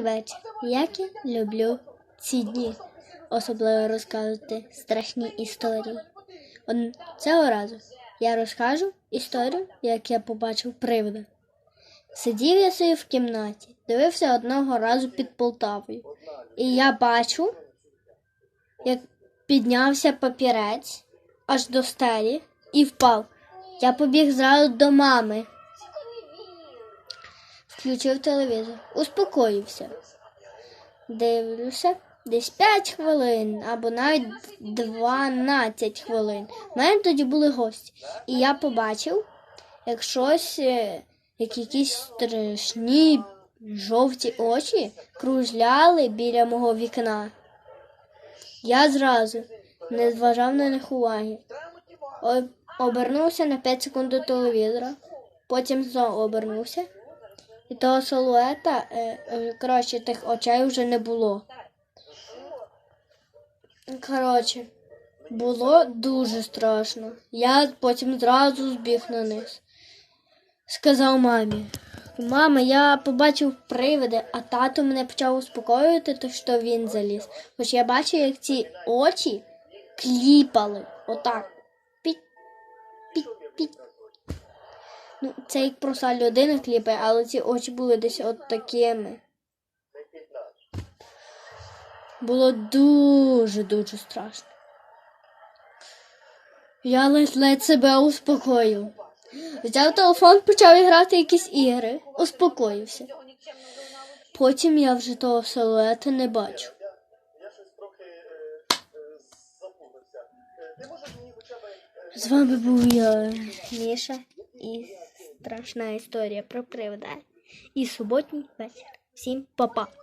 вечір, як я люблю ці дні, особливо розказувати страшні історії. Он цього разу я розкажу історію, як я побачив привида. Сидів я собі в кімнаті, дивився одного разу під Полтавою, і я бачу, як піднявся папірець аж до стелі і впав. Я побіг зразу до мами. Включив телевізор, успокоївся. Дивлюся, десь 5 хвилин або навіть 12 хвилин. У мене тоді були гості. І я побачив, як щось, е, як якісь страшні жовті очі кружляли біля мого вікна. Я зразу не зважав на них уваги. Обернувся на 5 секунд до телевізора, потім знову обернувся. І того силуета, е, е, коротше, тих очей вже не було. Коротше, було дуже страшно. Я потім зразу збіг на низ. Сказав мамі. Мама, я побачив привиди, а тато мене почав успокоювати, то що він заліз. Хоч я бачив, як ці очі кліпали. Отак. Піть, піть, піть. Ну, це як просто людина кліпає, але ці очі були десь от такими. Було дуже-дуже страшно. Я ледь-ледь себе успокоїв. Взяв телефон, почав грати якісь ігри, успокоївся. Потім я вже того силуета не бачу. З вами був я, Міша, і страшна історія про привида. І суботній вечір. Всім па-па.